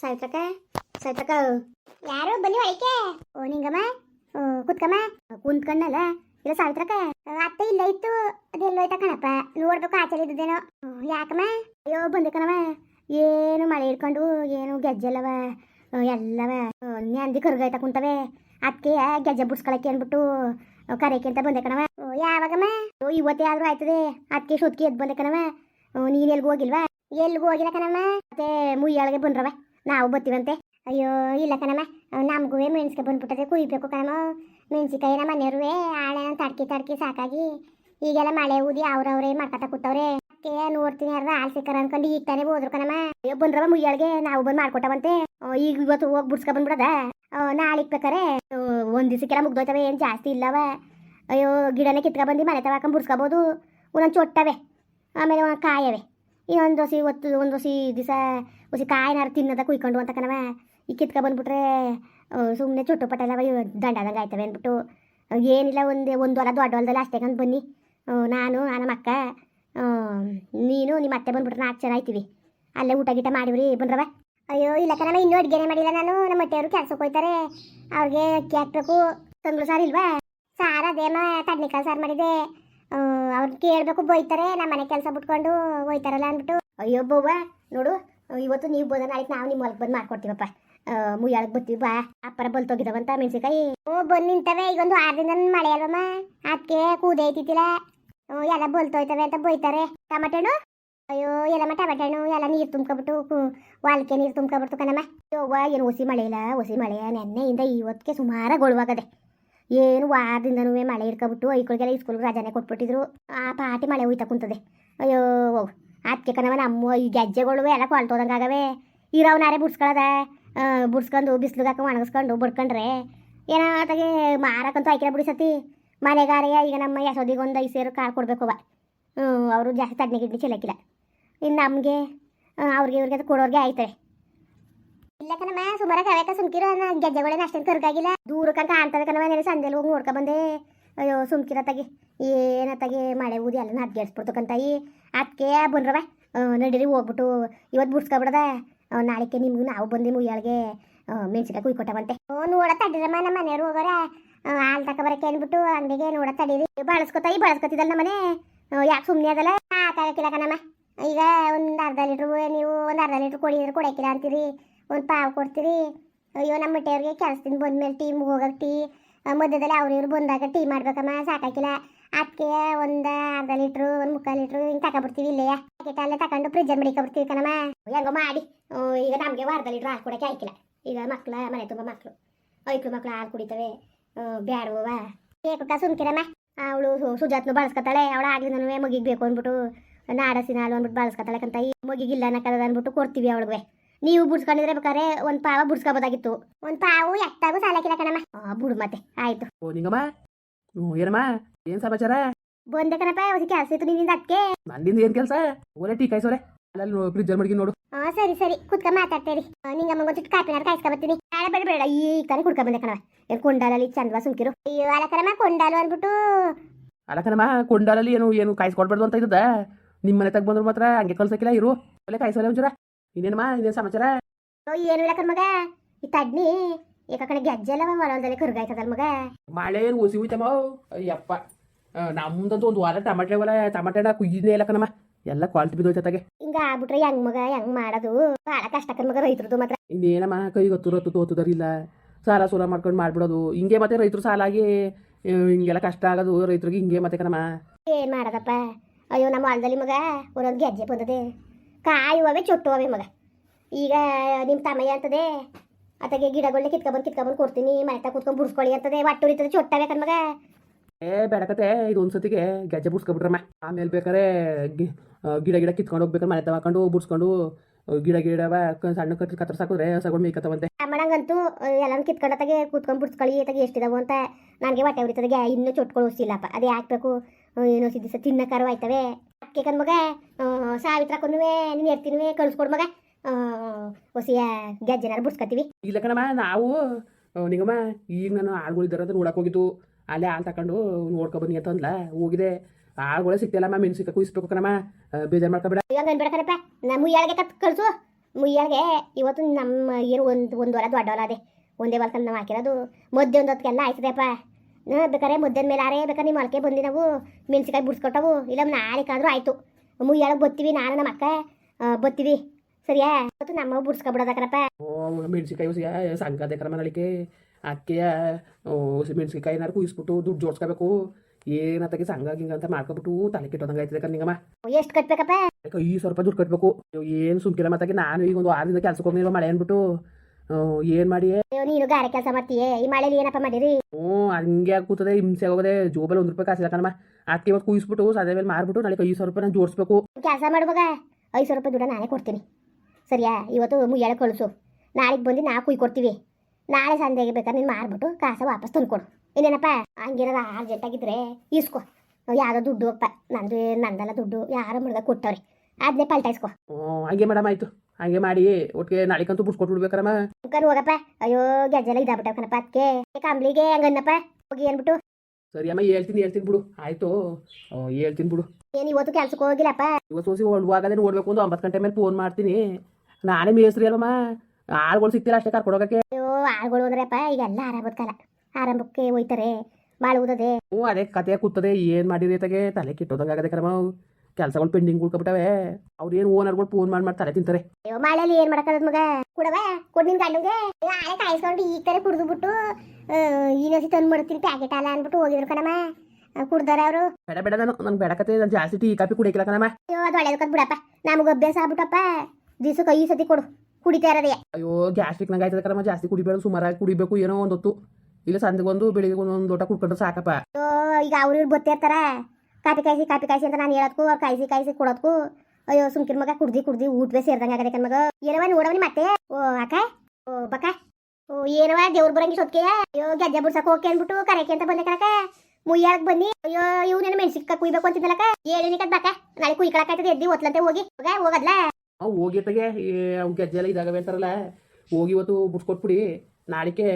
ಸಾಯ್ತಕ ಸಾಯ್ತಕ ಯಾರು ಬನ್ನಿ ಒಳಕ್ಕೆ ಓ ನಿಂಗಮ್ಮ? ಕುತ್ಕಮ್ಮ? ಕುಂತ್ಕಣ್ಣಲ್ಲ? ಇಲ್ಲ ಸಾವಿತ್ರಕ ಅತ್ತೆ ಇಲ್ಲ ಇತ್ತು. ಅದೆಲ್ಲೋಯ್ತ ಕಣಪ್ಪ. ನೋಡ್ಬೇಕು ಆಚೆ ಇದ್ದೇನೋ ಯಾಕಮ್ಮ? ಅಯ್ಯೋ ಬಂದೆ ಕಣವ ಏನು ಮಳೆ ಹಿಡ್ಕೊಂಡು ಏನು ಗೆಜ್ಜೆಲ್ಲವ. ಎಲ್ಲವ. ನೆಂದಿ ಕರ್ಗಾಯ್ತ ಕುಂತವೆ. ಅದಕ್ಕೆ ಗೆಜ್ಜೆ ಬುಡ್ಸ್ಕೊಳಕ್ಕೆ ಅನ್ಬಿಟ್ಟು ಕರೆಯಕ್ಕೆ ಅಂತ ಬಂದೆ ಕಣವ ಯಾವಾಗಮ್ಮ? ಓ, ಇವತ್ತೇ ಆದ್ರೂ ಆಯ್ತದೆ. ಅದಕ್ಕೆ ಸುತ್ಕಿ ಎದ್ದು ಬಂದೆ ಕಣವ ನೀನ್ ಎಲ್ಗೂ ಹೋಗಿಲ್ವಾ? ಎಲ್ಗೂ ಹೋಗಿಲ್ಲ ಕಣಮ್ಮ ಮತ್ತೆ ಮುಯ್ಯಾಳಗೆ ಬಂದ್ರವ ನಾವು ಬತ್ತೀವಂತೆ. ಅಯ್ಯೋ, ಇಲ್ಲ ಕಣಮ್ಮ. ನಮಗೂ ಮೆಣಸಿಕಾಯಿ ಬಂದ್ಬಿಟ್ಟದೆ, ಕುಯ್ಬೇಕು ಕಣಮ್ಮ. ನಮ್ಮ ಮನೆಯವ್ರೇ ಆಳೆ ತಡ್ಕಿ ತಡ್ಕಿ ಸಾಕಾಗಿ ಈಗೆಲ್ಲ ಮಳೆ ಊದಿ ಅವ್ರವ್ರೇ ಮಾಡ್ಕೊತ ಕೂತವ್ರೆ. ಅಕ್ಕೆ ನೋಡ್ತೀನಿ ಯಾರು ಹಾಲು ಸಿಕ್ಕರ ಅನ್ಕೊಂಡು ಈಗ ತಾನೇ ಹೋದ್ರು ಕಣಮ್ಮ. ಅಯ್ಯೋ ಬಂದ್ರವ ಮುಯ್ಯಾಳಿಗೆ ನಾವು ಬಂದು ಮಾಡ್ಕೊಟ್ಟವಂತೆ. ಈಗ ಇವತ್ತು ಹೋಗಿ ಬಿಡ್ಸ್ಕೊ ಬಂದ್ಬಿಡದ. ನಾಳಿಗೆ ಬೇಕಾರೆ ಒಂದು ದಿವಸಕ್ಕೆಲ್ಲ ಮುಗ್ದೋಯ್ತವೆ, ಏನು ಜಾಸ್ತಿ ಇಲ್ಲವ. ಅಯ್ಯೋ, ಗಿಡನೇ ಕಿತ್ಕೊ ಬಂದು ಮನೆ ತವಾಕೊಂಡ್ ಬಿಡ್ಸ್ಕೊಬೋದು. ಒಂದೊಂದು ಚೊಟ್ಟವೆ. ಆಮೇಲೆ ಒಂದ್ ಕಾಯವೆ. ಇನ್ನೊಂದು ದೋಸೆ ಒತ್ತು ಒಂದು ದೋಸೆ ದಿವಸ ಹೊಸಿ ಕಾಯಿನಾರು ತಿನ್ನದ ಕುಯ್ಕೊಂಡು ಅಂತ ಕಣವ. ಈ ಕಿತ್ಕ ಬಂದ್ಬಿಟ್ರೆ ಸುಮ್ಮನೆ ಚುಟ್ಟು ಪಟ್ಟೆಲ್ಲ ಇವ್ ದಂಡದಂಗೆ ಆಯ್ತವೆ ಅಂದ್ಬಿಟ್ಟು ಏನಿಲ್ಲ ಒಂದೇ, ಒಂದು ಹೊಲ ದೊಡ್ಡ ಹೊಲದಲ್ಲಿ ಅಷ್ಟೇ ಕಂಡು ಬನ್ನಿ. ನಾನು ನಮ್ಮ ಅಕ್ಕ ನೀನು, ನಿಮ್ಮ ಅತ್ತೆ ಬಂದ್ಬಿಟ್ರೆ ನಾಲ್ಕು ಜನ ಆಯ್ತೀವಿ. ಅಲ್ಲೇ ಊಟ ಗೀಟ ಮಾಡಿವ್ರಿ, ಬಂದ್ರವ? ಅಯ್ಯೋ, ಇಲ್ಲ ಕಣವ, ಇನ್ನೂ ಅಡುಗೆನೇ ಮಾಡಿಲ್ಲ ನಾನು. ನಮ್ಮ ಅಟ್ಟೆಯವರು ಕೆಲಸಕ್ಕೆ ಹೋಗ್ತಾರೆ ಅವ್ರಿಗೆ ಅಕ್ಕಿ ಹಾಕ್ಬೇಕು. ತಂಗ್ಳು ಸಾರು ಇಲ್ವಾ? ಅದೇ ಅದೇಮ ತಡ್ನಿಕಾಳು ಸಾರು ಮಾಡಿದೆ. ಅವ್ರು ಕೇಳಬೇಕು, ಬೈತಾರೆ. ನಮ್ಮ ಮನೆ ಕೆಲಸ ಬಿಟ್ಕೊಂಡು ಹೋಯ್ತಾರಲ್ಲ ಅಂದ್ಬಿಟ್ಟು. ಅಯ್ಯೋ, ಬವ್ವ, ನೋಡು ಇವತ್ತು ನೀವು ಬೋದ ನಾಳೆ ನಾವು ನಿಮ್ಮ ಹೊಲಕ್ಕೆ ಬಂದು ಮಾಡ್ಕೊಡ್ತೀವಪ್ಪ. ಮುಯ್ಯಾಳಕ್ಕೆ ಬರ್ತೀವಿ ಬಾ. ಅಪ್ಪರ ಬಲ್ತೋಗಿದಾವಂತ ಮೆಣಸಿಕಾಯಿ ಓ, ಬಂದು ನಿಂತವೆ ಈಗ ಒಂದು ಆರು ದಿನ ಮಳೆ ಅಲ್ವಮ್ಮ? ಅದಕ್ಕೆ ಕೂದೆ ಐತಿತ್ತಿಲ್ಲ. ಎಲ್ಲ ಬಲ್ತೋಯ್ತವೆ ಅಂತ ಬೈತಾರೆ. ಟಮಟೆ ಹಣ್ಣು? ಅಯ್ಯೋ ಎಲ್ಲಮ್ಮ ಟಮಟೆ ಹಣ್ಣು, ಎಲ್ಲ ನೀರು ತುಂಬ್ಕೊಬಿಟ್ಟು ವಾಲ್ಕೆ ನೀರು ತುಂಬ್ಕೊಬಿಡ್ತು ಕಣಮ್ಮ. ಯವ್ವ, ಏನು ಹೊಸಿ ಮಳೆ ಇಲ್ಲ, ಹೊಸಿ ಮಳೆ. ನೆನ್ನೆಯಿಂದ ಇವತ್ತಿಗೆ ಸುಮಾರು ಗೊಳುವಾಗದೆ. ಏನು ವಾರದಿಂದನೂ ಮಳೆ ಇರ್ಕೊಬಿಟ್ಟು ಐಕೊಳಗೆಲ್ಲ ಸ್ಕೂಲ್ಗೆ ರಜಾನೆ ಕೊಟ್ಬಿಟ್ಟಿದ್ರು. ಆ ಪಾಟಿ ಮಳೆ ಹೋಯ್ತಾ ಕುಂತದೆ. ಅಯ್ಯೋ ಅದಕ್ಕೆ ಕಣವ ನಮ್ಮ ಈ ಗೆಜ್ಜೆಗಳು ಎಲ್ಲ ಕೊಳ್ತೋದಂಗಾಗವೆ ಇರೋವನಾರೆ ಬುಡ್ಸ್ಕೊಳ್ಳೋದ ಬುಡ್ಸ್ಕೊಂಡು, ಬಿಸ್ಲಿಗೆ ಹಾಕಿ ಒಣಗಿಸ್ಕೊಂಡು, ಬಡ್ಕೊಂಡ್ರೆ. ಏನೋ ಅದಾಗೆ ಮಾರಕ್ಕಂತೂ ಐಕ್ಯ ಬಿಡಿಸತಿ ಮನೆಗಾರೆಯ ಈಗ ನಮ್ಮ ಯಶೋದಿಗೊಂದು ಐದು ಸೇರು ಕಾಳು ಕೊಡಬೇಕು ಹ್ಞೂ, ಅವರು ಜಾಸ್ತಿ ತಡ್ನೆ ಗಿಡ್ನಿ ಚೆಲ್ಲಕ್ಕಿಲ್ಲ ಇನ್ನು ನಮಗೆ ಅವ್ರಿಗೆ ಇವ್ರಿಗೆ ಅದು ಕೊಡೋರ್ಗೆ ಆಯ್ತವೆ. ಇಲ್ಲ ಕಣಮ್ಮ ಸುಮಾರು ಕವೇಕ ಸುಮ್ಕಿರೋ ಗೆಜ್ಜೆಗಳೇನು ಅಷ್ಟೇನು ಕರ್ಗಾಗಿಲ್ಲ. ದೂರಕ್ಕಂತ ಕಾಣ್ತದೆ ಕಣವ ನೆನೆ ಸಂಜೆಲಿ ಹೋಗಿ ನೋಡ್ಕೊ ಬಂದೆ. ಅಯ್ಯೋ, ಸುಮ್ಕಿರೋ ತಗಿ. ಏನತ್ತಾಗೆ ಮಳೆ ಊದಿ ಎಲ್ಲ ಹದ್ಗೆಡ್ಸ್ಬಿಡ್ತು ಕಂತಾಯಿ ಅದಕ್ಕೆ ಬಂದ್ರವ ನಡೀರಿ ಹೋಗ್ಬಿಟ್ಟು ಇವತ್ತು ಬಿಡ್ಸ್ಕೊಬಿಡದ. ನಾಳೆಗೆ ನಿಮ್ಗೆ ನಾವು ಬಂದು ಮುಯ್ಯಾಳಿಗೆ ಮೆಣಸಿನ್ಕಾಯಿ ಕುಯ್ಕೊಟ್ಟವಂತೆ ಕೊಟ್ಟವಂತೆ ನೋಡ ತಡೀರಮ್ಮ ನಮ್ಮ ಮನೆಯವ್ರು ಹೋಗೋರ. ಹಾಲು ಬರಕ್ಕೆ ಅಂದ್ಬಿಟ್ಟು ಅಂಗಡಿಗೆ ನೋಡ ತಡೀರಿ. ಬಳಸ್ಕೊತಾಯಿ ಬಳಸ್ಕೊತಿದ್ದಲ್ಲ ನಮ್ಮ ಮನೆ. ಯಾಕೆ ಸುಮ್ಮನೆ ಅದಲ್ಲ? ಸಾಕಾಗಕ್ಕಿಲ್ಲ ಕಣಮ್ಮ. ಈಗ ಒಂದು ಅರ್ಧ ಲೀಟ್ರ್ ನೀವು ಒಂದು ಅರ್ಧ ಲೀಟ್ರ್ ಕೊಡಿದ್ರೆ ಕೊಡಕ್ಕಿಲ್ಲ ಅಂತೀರಿ. ಒಂದು ಪಾವು ಕೊಡ್ತೀರಿ. ಅಯ್ಯೋ, ನಮ್ಮ ಮಟ್ಟೆಯವ್ರಿಗೆ ಕೆಲಸದಿಂದ ಬಂದ್ಮೇಲೆ ಟೀಮ್ ಹೋಗಕ್ಕೆ ಟೀ ಮಧ್ಯದಲ್ಲಿ ಅವ್ರಿವ್ರು ಬಂದಾಗ ಟೀ ಮಾಡ್ಬೇಕಮ್ಮ. ಸಾಕಾಕಿಲ್ಲ. ಅದಕ್ಕೆ ಒಂದು ಅರ್ಧ ಲೀಟ್ರು ಒಂದು ಮುಕ್ಕಾಲು ಲೀಟ್ರು ಹಿಂಗೆ ತಗೊಬಿಡ್ತೀವಿ ಇಲ್ಲೇ. ಪ್ಯಾಕೆಟ್ ಅಲ್ಲೇ ತಗೊಂಡು ಫ್ರಿಜ್ಜಲ್ಲಿ ಮಡಿಕೊಬಿಡ್ತೀವಿ ಕಣಮ್ಮ. ಹೆಂಗೋ ಮಾಡಿ. ಈಗ ನಮಗೆ ಅರ್ಧ ಲೀಟ್ರ್ ಹಾಲು ಕೊಡೋಕೆ ಆಯ್ಕಿಲ್ಲ. ಈಗ ಮಕ್ಳು ಮನೆ ತುಂಬ ಮಕ್ಕಳು ಐಕ್ಳು ಮಕ್ಳು ಹಾಲು ಕುಡಿತವೆ. ಬ್ಯಾಡವ ಬೇಕಕ್ಕ ಸುಮ್ಕಿರಮ್ಮ. ಅವಳು ಸುಜಾತ್ನು ಬಳಸ್ಕೊತಾಳೆ. ಅವಳು ಆಗಲಿ ನನಗೆ ಮಗಿಗೆ ಬೇಕು ಅಂದ್ಬಿಟ್ಟು ನಾಡಸಿನ ಹಾಲು ಅಂದ್ಬಿಟ್ಟು ಬಳಸ್ಕೊತಾಳೆ ಕಂತ. ಈ ಮಗಿಗಿಲ್ಲ ನಕ್ಕದ ಅಂದ್ಬಿಟ್ಟು ಕೊಡ್ತೀವಿ ಅವಳಿಗೆ. ನೀವು ಬುಡ್ಸ್ಕೊಂಡಿದ್ರೆ ಬೇಕಾದ್ರೆ ಒಂದು ಪಾವ ಬುಡ್ಸ್ಕೊಬೋದಾಗಿತ್ತು. ಒಂದು ಪಾವು ಎಷ್ಟಾಗೂ ಸಾಲಕ್ಕಿಲ್ಲ ಕಣಮ್ಮ. ಬಿಡು ಮತ್ತೆ. ಆಯ್ತು. ಓ ನಿಂಗಮ್ಮ. ಏನಮ್ಮ. ಏನು ಸಮಾಚಾರ? ಬಂದೆ ಕಣಪ್ಪ ಒಂದು ಕೆಲಸ ಇತ್ತು ನಿನ್ನಿಂದ ಅದಕ್ಕೆ ನಂದಿಂದ ಏನು ಕೆಲಸ? ಓಲೆ ಟೀ ಕಾಯ್ಸೋರೆ. ಅಲ್ಲಲ್ಲಿ ಫ್ರಿಜ್ಜಲ್ಲಿ ಮಡಗಿ ನೋಡು. ಹಾ ಸರಿ ಸರಿ. ಕುತ್ಕ ಮಾತಾಡ್ತೇರಿ ನಿಂಗಮ್ಮ ಒಂದು ಕಾಪಿನಾರು ಕಾಯಿಸ್ಕೊಬತ್ತೀನಿ ಬೇಡ ಬೇಡ ಬೇಡ ಈ ತಾನೇ ಕುಡ್ಕ ಬಂದೆ ಕಣವ ಏನು ಕೊಂಡಾಲಲ್ಲಿ ಚಂದವ ಸುಂಕಿರು ಅಯ್ಯೋ ಅಲ್ಲ ಕಣಮ್ಮ ಕೊಂಡಾಲು ಅಂದ್ಬಿಟ್ಟು. ಅಲ್ಲ ಕಣಮ್ಮ ಕೊಂಡಾಲಲ್ಲಿ ಏನು ಏನು ಕಾಯಿಸ್ಕೊಡ್ಬಾರ್ದು ಅಂತ ಇದ್ದದ ನಿಮ್ಮ ಮನೆ ತಗ ಬಂದ್ರು ಮಾತ್ರ ಹಂಗೆ ಕಳ್ಸಕ್ಕಿಲ್ಲ ಇರು. ಒಳ್ಳೆ ಕಾಯಿಸೋಲ್ಲ ಒಂಚೂರ. ಇನ್ನೇನಮ್ಮ ಇನ್ನೇನು ಸಮಾಚಾರ? ಏನು ಇಲ್ಲ ಕಣ್ಮಗ ಈ ತಡ್ನಿ. ಏಕ ಕಡೆ ಗೆಜ್ಜೆಲ್ಲವ ಹೊಲದಲ್ಲಿ ಕರ್ಗಾಯ್ತದಲ್ ಮಗ? ಮಳೆ ಏನು ಉಸಿ ಹೋಯ್ತಮ್ಮ ಅಯ್ಯಪ್ಪ. ಆ, ನಮ್ದಂತೂ ಒಂದು ವಾರ ಟಮಾಟೆ ಹೊಲ ಟಮಾಟೆ ಹಣ್ಣ ಕುಯ್ಯದೇ ಇಲ್ಲ ಕಣಮ್ಮ. ಎಲ್ಲ ಕ್ವಾಲಿಟಿ ಬಿದ್ದೋಯ್ತಾಗೆ ಹಿಂಗ. ಆಗ್ಬಿಟ್ರೆ ಹೆಂಗ್ ಮಗ ಹೆಂಗ್ ಮಾಡೋದು? ಬಹಳ ಕಷ್ಟ ಕಣ್ ಮಗ ರೈತರದು ಮಾತ್ರ. ಇನ್ನೇನಮ್ಮ ಕೈ ಗೊತ್ತು ರತ್ತು ತೋತದರಿಲ್ಲ. ಸಾಲ ಸೂಲ ಮಾಡ್ಕೊಂಡು ಮಾಡ್ಬಿಡೋದು. ಹಿಂಗೆ ಮತ್ತೆ ರೈತರು ಸಾಲಾಗಿ ಹಿಂಗೆಲ್ಲ ಕಷ್ಟ ಆಗೋದು ರೈತರಿಗೆ ಹಿಂಗೆ ಮತ್ತೆ ಕಣಮ್ಮ. ಏನ್ ಮಾಡೋದಪ್ಪ? ಅಯ್ಯೋ ನಮ್ಮ ಹೊಲದಲ್ಲಿ ಮಗ ಒಂದೊಂದು ಗೆಜ್ಜೆ ಬಂದದೆ. ಕಾಯುವವೆ ಚೊಟ್ಟುವವೆ ಮಗ. ಈಗ ನಿಮ್ಮ ತಮ್ಮಯ್ಯ ಅಂತದೆ ಅತಗೆ ಗಿಡಗಳನ್ನ ಕಿತ್ಕೊಬಂದು ಕಿತ್ಕೊಬಂದು ಕೊಡ್ತೀನಿ ಮನೆ ತಗ ಕೂತ್ಕೊಂಡು ಬುಡ್ಸ್ಕೊಳ್ಳಿ ಅಂತದೆ ಒಟ್ಟು ಉರಿತದೆ ಚೊಟ್ಟ ಕಣ್ ಮಗ? ಏ ಬೇಡಕತೆ ಇದು ಒಂದ್ಸತಿಗೆ ಗೆಜ್ಜೆ ಬುಡ್ಸ್ಕೊಬಿಟ್ರಮ್ಮ ಆಮೇಲೆ ಬೇಕಾರೆ ಗಿಡ ಗಿಡ ಕಿತ್ಕೊಂಡು ಹೋಗ್ಬೇಕಾರೆ ಮನೆ ತಗೊಂಡು ಬುಡ್ಸ್ಕೊಂಡು ಗಿಡ ಗಿಡ ಸಣ್ಣ ಕತ್ತಿ ಕತ್ರ ಸಾಕಿದ್ರೆ ಸಗೊಂಡು ಮೇಯ್ಕತ್ತವಂತೆ ಅಮ್ಮನಂಗಂತೂ ಎಲ್ಲಾನು ಕಿತ್ಕೊಂಡತ್ತಾಗೆ ಕೂತ್ಕೊಂಡು ಬಿಡ್ಸ್ಕೊಳ್ಳಿ ತಗೆ ಎಷ್ಟಿದಾವು ಅಂತ ನನಗೆ ಹೊಟ್ಟೆ ಉರಿತದೆ ಗ್ಯಾ ಇನ್ನೂ ಚೊಟ್ಕೊಳ್ಳೋ ಹೊಸಿಲ್ಲಪ್ಪ ಅದೇ ಹಾಕ್ಬೇಕು ಏನೋ ಸಿದ್ದಿಸ ತಿನ್ನಕಾರು ಆಯ್ತವೆ. ಅಕ್ಕಿ ಕಣ್ ಮಗ ಸಾವಿತ್ರಕ್ಕೂ ನೀನು ಎರ್ತಿನೂ ಕಳ್ಸ್ಕೊಡ್ ಮಗ. ಹೊಸಿಯ ಗೆಜ್ಜೆನಾರು ಬಿಡ್ಸ್ಕೊತೀವಿ ಇಲ್ಲ ಕಣಮ್ಮ ನಾವು ನಿಗಮ್ಮ ಈಗ ನಾನು ಆಳ್ಗಳಿದ್ದಾರೆ ಅಂತ ನೋಡಕ್ ಹೋಗಿದ್ದು. ಅಲ್ಲೇ ಆಳ್ ತಕೊಂಡು ನೋಡ್ಕೊ ಬನ್ನಿ ಅಂತ ಅಂದ್ಲ ಹೋಗಿದೆ. ಆಳ್ಗಳೇ ಸಿಕ್ತಿಲ್ಲಮ್ಮ ಮೆಣಸಿಕ ಕುಯಿಸ್ಬೇಕು ಕಣಮ್ಮ. ಬೇಜಾರು ಮಾಡ್ಕೊಬೇಡ. ಇವಾಗ ಕಣಪ್ಪ ನಮ್ಮ ಮುಯ್ಯಾಳಿಗೆ ಕತ್ ಕಳ್ಸು. ಮುಯ್ಯಳ್ಗೆ ಇವತ್ತು ನಮ್ಮ ಏನು ಒಂದು ಒಂದು ವಾರ ಹೊಲ ಅದೇ. ಒಂದೇ ವಾರದಲ್ಲಿ ನಾವು ಹಾಕಿರೋದು. ಮದ್ದೆ ಒಂದು ಹೊತ್ತಿಗೆಲ್ಲ ಆಯ್ತದೆಪ್ಪ. ಬೇಕಾರೆ ಮುದ್ದದ ಮೇಲೆ ಆರೇ ಬೇಕಾರೆ ನಿಮ್ಮ ಮೊಳಕೆ ಬಂದು ನಾವು ಮೆಣಸಿಕಾಯಿ ಬಿಡ್ಸ್ಕೊಟ್ಟವು. ಇಲ್ಲ ನಾಳೆ ಕಾದ್ರೂ ಆಯಿತು. ಮುಯ್ಯಾಳಿಗೆ ಬತ್ತೀವಿ ನಾನು ನಮ್ಮ ಅಕ್ಕ ಬತ್ತೀವಿ. ಸರಿಯಾ? ಮತ್ತು ನಮ್ಮ ಬಿಡ್ಸ್ಕೊಬಿಡೋದಕ್ರಪ್ಪ ಓ ಮೆಣಸಿನ್ಕಾಯಿ ಉಸಿಯ ಸಂಕದೆ ಕ್ರಮ ನಳಿಕೆ ಅಕ್ಕಿಯ ಮೆಣಸಿನ್ಕಾಯಿ ಏನಾರು ಕುಯಿಸ್ಬಿಟ್ಟು ದುಡ್ಡು ಜೋಡ್ಸ್ಕೋಬೇಕು. ಏನತ್ತಾಗೆ ಸಂಘ ಹಿಂಗ ಅಂತ ಮಾಡ್ಕೊಬಿಟ್ಟು ತಲೆ ಕೆಟ್ಟೋದಂಗೆ ಆಯ್ತದೆ ಕಣ್ ನಿಂಗಮ್ಮ. ಎಷ್ಟು ಕಟ್ಬೇಕಪ್ಪ? ಈ ರೂಪಾಯಿ ದುಡ್ಡು ಕಟ್ಬೇಕು. ಏನು ಸುಮ್ಕಿಲ್ಲ ಮತ್ತಾಗೆ ನಾನು ಈಗ ಒಂದು ವಾರದಿಂದ ಕೆಲ್ಸಕ್ಕೆ ಹೋಗಿರೋ ಮಳೆ ಅಂದ್ಬಿಟ್ಟು. ಏನು ಮಾಡಿ ನೀನು ಗಾರೆ ಕೆಲಸ ಮಾಡ್ತೀಯ? ಈ ಮಳೆಲಿ ಏನಪ್ಪ ಮಾಡಿರಿ? ಹ್ಞೂ ಹಂಗೆ ಕೂತದೆ ಹಿಂಸೆ ಆಗೋದೆ ಜೋಬಲ್ ಒಂದು ರೂಪಾಯಿ ಕಾಸಿಲ್ಲ ಕಣಮ್ಮ. ಅದಕ್ಕೆ ಇವತ್ತು ಕುಯಿಸ್ಬಿಟ್ಟು ಸದ್ಯ ಮೇಲೆ ಮಾರ್ಬಿಟ್ಟು ನಾಳೆ ಐದು ಸಾವಿರ ರೂಪಾಯಿ ನಾನು ಜೋಡಿಸ್ಬೇಕು. ಕೆಲಸ ಮಾಡುವಾಗ ಐದು ಸಾವಿರ ರೂಪಾಯಿ ದುಡ್ಡು ನಾನೇ ಕೊಡ್ತೀನಿ. ಸರಿಯಾ? ಇವತ್ತು ಮುಯ್ಯಾಳೆ ಕಳಿಸು ನಾಳೆಗೆ ಬಂದು ನಾ ಕುಯ್ ಕೊಡ್ತೀವಿ. ನಾಳೆ ಸಂಜೆಗೆ ಬೇಕಾದ್ರೆ ನೀನು ಮಾರ್ಬಿಟ್ಟು ಕಾಸ ವಾಪಸ್ ತಂದ್ಕೊಡು ಇನ್ನೇನಪ್ಪ? ಹಂಗೇನಾರ ಅರ್ಜೆಂಟ್ ಆಗಿದ್ರೆ ಇಸ್ಕೊ ಯಾರೋ ದುಡ್ಡು ಅಪ್ಪ. ನಂದು ನಂದಲ್ಲ ದುಡ್ಡು. ಯಾರೋ ಮುಡ್ಗ ಕೊಟ್ಟವ್ರಿ. ಅದನ್ನೇ ಪಲ್ಟಾಯಿಸ್ಕೊ. ಓ ಹಂಗೆ ಮೇಡಮ್ ಆಯ್ತು. ಹಂಗೆ ಮಾಡಿ. ಒಟ್ಟಿಗೆ ನಾಳೆಗಂತೂ ಬಿಡ್ಸ್ಕೊಟ್ಟು ಬಿಡ್ಬೇಕರಮ್ಮ ಮುಖನ್ ಹೋಗಪ್ಪ. ಅಯ್ಯೋ ಗೆಜ್ಜೆಲ್ಲ ಇದಾಗ್ಬಿಟ್ಟವ ಕಣಪ್ಪ ಅದಕ್ಕೆ ಕಂಬ್ಲಿಗೆ ಹಂಗನ್ನಪ್ಪ ಹೋಗಿ ಅಂದ್ಬಿಟ್ಟು. ಸರಿ ಅಮ್ಮ ಹೇಳ್ತೀನಿ ಹೇಳ್ತೀನಿ ಬಿಡು. ಆಯಿತು. ಹೇಳ್ತೀನಿ ಬಿಡು. ಏನು ಇವತ್ತು ಕೆಲ್ಸಕ್ಕೆ ಹೋಗಿಲ್ಲಪ್ಪ? ಇವತ್ತು ಸೋಸಿ ಹೊರಡುವಾಗಲೇ ನೋಡ್ಬೇಕು. ಒಂದು ಒಂಬತ್ತು ಗಂಟೆ ಮೇಲೆ ಫೋನ್ ಮಾಡ್ತೀನಿ. ನಾನೇ ಮೇಸ್ರಿ ಅಲ್ಲಮ್ಮ ಆಳ್ಗಳು ಸಿಗ್ತಿಲ್ಲ ಅಷ್ಟೇ ಕರ್ಕೊಡೋಗಕ್ಕೆ ಅಯ್ಯೋ ಆಳ್ಗಳು ಅಂದ್ರಪ್ಪ ಈಗ ಎಲ್ಲ ಆರಾಮ ಕಾಲ ಆರಂಭಕ್ಕೆ ಹೋಯ್ತಾರೆ ಮಾಡುವುದದೆ ಹ್ಞೂ ಅದೇ ಕತೆ ಕೂತದೆ ಏನು ಮಾಡಿರಿ ತಗೆ? ತಲೆ ಕೆಟ್ಟೋದಂಗೆ ಆಗದೆ ಕರಮ ಕೆಲಸಗಳು ಪೆಂಡಿಂಗ್ ಉಳ್ಕೊಬಿಟ್ಟವೆ ಅವ್ರು ಏನು ಓನರ್ಗಳು ಫೋನ್ ಮಾಡಿ ಮಾಡಿ ತಲೆ ತಿಂತಾರೆ. ಅಯ್ಯೋ ಮಳೆಯಲ್ಲಿ ಏನ್ ಮಾಡಕ್ಕದ ಮಗ? ಕೊಡವೆ ಕೊಡ್ ನಿನ್ ಗಂಡಂಗೆ. ಆಳೆ ಕಾಯಿಸ್ಕೊಂಡು ಈ ತರ ಕುಡಿದು ಬಿಟ್ಟು ಇನ್ನೊಂದ್ಸಿ ತಂದು ಮಾಡ್ತೀನಿ ಪ್ಯಾಕೆಟ್ ಅಲ್ಲ ಅಂದ್ಬಿಟ್ಟು ಹೋಗಿದ್ರು ಕಣಮ್ಮ. ಕುಡ್ದಾರ ಅವರು. ಬೇಡ ಬೇಡ ನಾನು ನಂಗೆ ಬೇಡ ಕತೆ ನಾನು ಜಾಸ್ತಿ ಟೀ ಕಾಫಿ ಕುಡಿಯಕಿಲ್ಲ ಕಣಮ್ಮ. ಅಯ್ಯೋ ಅದು ಒಳ್ಳೇದಕ್ಕದ್ ಬಿಡಪ್ಪ. ನಮಗೆ ಅಭ್ಯಾಸ ಆಗ್ಬಿಟ್ಟಪ್ಪ. ದಿವ್ಸಕ್ಕೆ ಐದು ಸತಿ ಕೊಡು. ಕುಡಿತಾ ಇರೋದೇ. ಅಯ್ಯೋ ಗ್ಯಾಸ್ಟ್ರಿಕ್ ನಂಗೆ ಆಯ್ತದ ಕರಮ್ಮ ಜಾಸ್ತಿ ಕುಡಿಬೇಡ ಸುಮಾರಾಗಿ ಕುಡಿಬೇಕು ಏನೋ ಒಂದು ಹೊತ್ತು ಇಲ್ಲ ಸಂಜೆಗೊಂದು ಬೆಳಿಗ್ಗೆ ಒಂದು ಲೋಟ ಕುಡ್ಕೊಂಡ್ರೆ ಸಾಕಪ್ಪ. ಅಯ್ಯೋ ಈಗ ಅವ್ರು ಇವ್ರು ಬರ್ತಿರ್ತಾರ ಕಾಪಿ ಕಾಯಿಸಿ ಕಾಪಿ ಕಾಯಿಸಿ ಅಂತ ನಾನು ಹೇಳೋದಕ್ಕೂ ಅವ್ರು ಕಾಯಿಸಿ ಕಾಯಿಸಿ ಕೊಡೋದಕ್ಕೂ ಅಯ್ಯೋ ಸುಮ್ಕಿನ ಮಗ ಕುಡ್ದಿ ಕುಡ್ದಿ ಊಟವೇ ಸೇರ್ದಂಗೆ ಆಗದೆ ಕಣ್ಮಗ ಏನವ ನೋಡವನಿ ಮತ್ತೆ. ಓ ಅಕ್ಕ. ಓ ಬಕ್ಕ. ಓ ಏನವ ದೇವ್ರ ಬರಂಗಿ ಸೊತ್ಕೆಯ ಅಯ್ಯೋ ಗೆಜ್ಜೆ ಬಿಡ್ಸಕ್ ಹೋಗಿ ಅಂದ್ಬಿಟ್ಟು ಕರೆಕೆ ಅಂತ ಬಂದೆ ಕಣಕ ಮುಯ್ಯಾಳಕ್ ಬನ್ನಿ. ಅಯ್ಯೋ ಇವ್ನೇನು ಮೆಣಸಿಕ ಕುಯ್ಬೇಕು ಅಂತಿದ್ದಲಕ ಹೇಳಿನಿ ಕದ್ ಬಕ್ಕ. ನಾಳೆ ಕುಯ್ಕೊಳಕಾಯ್ತದೆ ಎದ್ದಿ ಒತ್ಲಂತೆ ಹೋಗಿ. ಹೋಗ ಹೋಗದ್ಲ? ಅವು ಹೋಗಿ ತಗೆ ಅವು ಗೆಜ್ಜೆ ಎಲ್ಲ ಇದಾಗವೆ ಅಂತಾರಲ್ಲ ಹೋಗಿ ಇವತ್ತು ಬಿಡ್ಸ್ಕೊಟ್ಬಿಡಿ ನಾಳಿಕೆ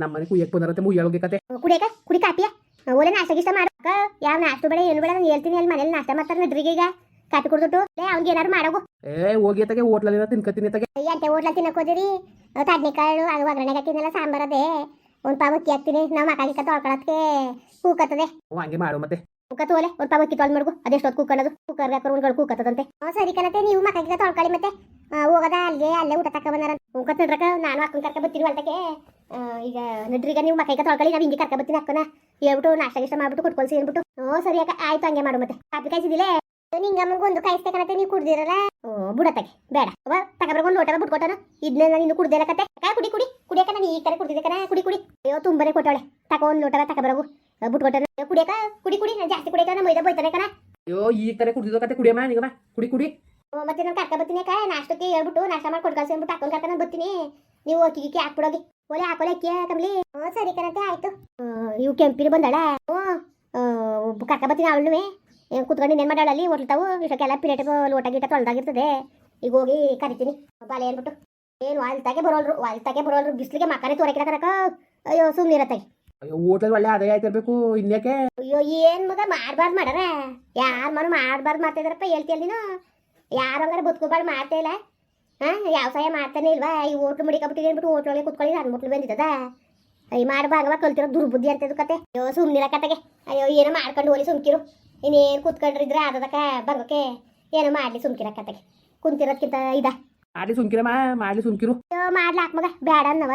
ನಮ್ಮ ಮನೆ ಕುಯ್ಯಕ್ಕೆ ಬಂದಾರಂತೆ ಹೇಳೋಗಿ ಕತೆ. ಕುಡಿಯಕ ಕುಡಿ ಕಾಪಿಯ ಓಲೆ ನಾಷ್ಟ ಗಿಷ್ಟ ಮಾಡಕ ಯಾವ ನಾಷ್ಟ ಬೇಡ ಏನು ಬೇಡ ನಾನು ಹೇಳ್ತೀನಿ ಅಲ್ಲಿ ಮನೇಲಿ ನಾಷ್ಟ ಮಾಡ್ತಾರೆ ನಡ್ರಿಗೆ ಈಗ ಕಾಪಿ ಕುಡ್ದುಟ್ಟು ಲೇ ಅವ್ನಿಗೆ ಏನಾರು ಮಾಡೋಗು. ಏ ಹೋಗಿ ತಗೆ ಹೋಟ್ಲಲ್ಲಿ ತಿನ್ಕತೀನಿ ತಗೆ ಎಂಟೆ ಹೋಟ್ಲ ತಿನ್ನಕೋದಿರಿ ಕಡ್ನೆಕಾಳು ಅದು ಒಗ್ಗರಣೆಗೆ ಹಾಕಿದ್ನೆಲ್ಲ ಸಾಂಬಾರದೆ ಒಂದು ಪಾವು ಅಕ್ಕಿ ಹಾಕ್ತೀನಿ. ನಾವು ಮಕ್ಕಳಿಗೆ ತೊಳ್ಕೊಳಕ್ಕೆ ಹೂಕತ್ತದೆ ಹಂಗೆ ಮಾಡು ಮತ್ತೆ. ಕುಕ್ಕ ತೋಲೆ ಒಂದು ಪಾವ್ ಅಕ್ಕಿ ತೊಳ್ದು ಮಾಡ್ಗು ಅದೆಷ್ಟೊತ್ತು ಕುಕ್ಕಣದು ಕುಕ್ಕರ್ ಹಾಕೋರು ಒಂದು ಕೂಕತ್ತದಂತೆ. ಹ್ಞೂ ಸರಿ ಕಣತೆ ನೀವು ಮಕ್ಕಳಿಗೆ ತೊಳ್ಕೊಳ್ಳಿ ಮತ್ತೆ. ಹೋಗದ ಅಲ್ಲಿಗೆ ಅಲ್ಲೇ ಊಟ ತಕ್ಕ ಬಂದಾರ ಉಂಕತ್ ನಡ್ರಕ ನಾನು ಅಕ್ಕನ ಕರ್ಕ ಬರ್ತೀನಿ ಹೊಲ್ತಕ್ಕೆ. ಆ, ಈಗ ನಡ್ರಿಗ ನೀವು ಮಕ್ಕಳಿಗೆ ತೊಳ್ಕೊಳ್ಳಿ ನಾವು ಹಿಂಗೆ ಕರ್ಕ ಬರ್ತೀನಿ ಅಕ್ಕನ. ಹೇಳ್ಬಿಟ್ಟು ನಾಷ್ಟ ಗಿಷ್ಟ ಮಾಡ್ಬಿಟ್ಟು ಕುಟ್ಕೊಳ್ಸಿ ಅಂದ್ಬಿಟ್ಟು. ಹ್ಞೂ ಸರಿ ಅಕ್ಕ ಆಯ್ತು ಹಂಗೆ ಮಾಡು ಮತ್ತೆ. ಕಾಪಿ ಕಾಯಿಸಿದಿಲ್ಲ ನಿಂಗಮ್ಮಗೆ ಒಂದು ಕಾಯಿಸ್ತೆ ಕಣತೆ ನೀವು ಕುಡ್ದಿರಲ್ಲ? ಓ ಬೇಡ ಅವ ತಗೊಬರ್ಗ ಒಂದು ಲೋಟ ಬಿಟ್ಕೊಟ್ಟನು. ಇದನ್ನ ನಾನು ಇನ್ನು ಕುಡ್ದಿಲ್ಲ ಕತೆ. ಕುಡಿ ಕುಡಿ. ಕುಡಿಯಕ ನಾನು ಈ ಕಡೆ ಕುಡ್ದಿದ್ದೆ ಕಣ. ಕುಡಿ ಕುಡಿ. ಅಯ್ಯೋ ತುಂಬನೇ ಕೊಟ್ಟವಳೆ ತಕ ಒಂದು ಲೋಟ ತಗೊಬರಗು. ಬಿಟ್ಕೊಟ್ಟನು ಅಯ್ಯೋ ಕುಡಿಯಕ ಕುಡಿ ಕುಡಿ ಜಾಸ್ತಿ ಕುಡಿಯಕ ನಮ್ಮ ಮೈದ ಬೈತಾನೆ ಕಣ ಅಯ್ಯೋ ಈ ತರ ಕುಡಿದೋ ಕತೆ ಕುಡಿಯಮ್ಮ ನಿಗಮ್ಮ ಕುಡಿ ಕುಡಿ. ಓ, ಮತ್ತೆ ನಾನು ಕರ್ಕ ಬರ್ತೀನಿ ಅಕ್ಕ ನಾಷ್ಟಕ್ಕೆ ಹೇಳ್ಬಿಟ್ಟು ನಾಷ್ಟ ಮಾಡಿ ಕೊಟ್ಟು ಕಳ್ಸಿ ಅಂದ್ಬಿಟ್ಟು ಕರ್ಕ ನಾನು ಬರ್ತೀನಿ. ನೀವು ಅಕ್ಕಿ ಗಿಕ್ಕಿ ಹಾಕ್ಬಿಡೋಗಿ. ಒಲೆ ಹಾಕೋಲೆ ಅಕ್ಕಿ ಕಮ್ಲಿ. ಹ್ಞೂ ಸರಿ ಕಣತೆ ಆಯ್ತು. ಇವು ಕೆಂಪಿನ ಬಂದಾಳ. ಹ್ಞೂ ಆ, ಕರ್ಕ ಬರ್ತೀನಿ ಅವಳು ಕುತ್ಕೊಂಡು ಇನ್ನೇನು ಮಾಡಾಳ ಅಲ್ಲಿ? ಹೊಟ್ಲತಾವು ಇಷ್ಟಕ್ಕೆಲ್ಲ ಪಿರೇಟ್ ಲೋಟ ಗೀಟ ತೊಳ್ದಾಗಿರ್ತದೆ. ಈಗ ಹೋಗಿ ಕರಿತೀನಿ. ಬಾಲೆ ಅಂದ್ಬಿಟ್ಟು ಏನು ವಾಲ್ತಾಗೆ ಬರೋಲ್ರು ವಾಲ್ತಾಗೆ ಬರೋಲ್ರು. ಬಿಸ್ಲಿಗೆ ಮಕ್ಕನೇ ತೋರಕಿರಕ ಕನಕ ಅಯ್ಯೋ ಸುಮ್ಮನಿರತ್ತಾಗಿ ಅಯ್ಯೋ ಹೋಟ್ಲಲ್ಲಿ ಒಳ್ಳೆ ಆದಾಯ ಆಯ್ತಿರ್ಬೇಕು ಇನ್ಯಾಕೆ? ಅಯ್ಯೋ ಏನ್ ಮಗ ಮಾಡ್ಬಾರ್ದು ಮಾಡಾರ? ಯಾರ ಮನು ಮಾಡ್ಬಾರ್ದು ಮಾಡ್ತಿದಾರಪ್ಪ ಹೇಳ್ತೀಯಲ್ಲ ನೀನು? ಯಾರು ಹಂಗಾರೆ ಬದುಕೋಬಾರ್ದು ಮಾಡ್ತಾ ಇಲ್ಲ? ಹಾ ಯಾವ ಸಹಾಯ ಮಾಡ್ತಾನೆ ಇಲ್ವಾ? ಈ ಹೋಟ್ಲು ಮುಡಿಕಬಿಟ್ಟಿದೆ ಅಂದ್ಬಿಟ್ಟು ಹೋಟ್ಲೊಳಗೆ ಕುತ್ಕೊಳ್ಳಿ ನನ್ನ ಮುಟ್ಲು ಬಂದಿದ್ದದ ಅಯ್ಯ ಮಾಡ್ಬಾಗವ ಕಲ್ತಿರೋ ದುರ್ಬುದ್ಧಿ ಅಂತದ ಕತೆ. ಅಯ್ಯೋ ಸುಮ್ಮನಿರ ಕತೆಗೆ. ಅಯ್ಯೋ ಏನೋ ಮಾಡ್ಕೊಂಡು ಹೋಲಿ ಸುಮ್ಕಿರು. ಇನ್ನೇನು ಕುತ್ಕೊಂಡ್ರಿದ್ರೆ ಆದದಕ್ಕ ಬಂಗಕ್ಕೆ ಏನೋ ಮಾಡ್ಲಿ ಸುಮ್ಕಿರ ಕತೆಗೆ. ಕುಂತಿರೋದ್ಕಿಂತ ಇದ. ಮಾಡ್ಲಿ ಸುಮ್ಕಿರಮ್ಮ ಮಾಡ್ಲಿ ಸುಮ್ಕಿರು. ಅಯ್ಯೋ ಮಾಡ್ಲಾಕ್ ಮಗ. ಬೇಡ ಅನ್ನವ.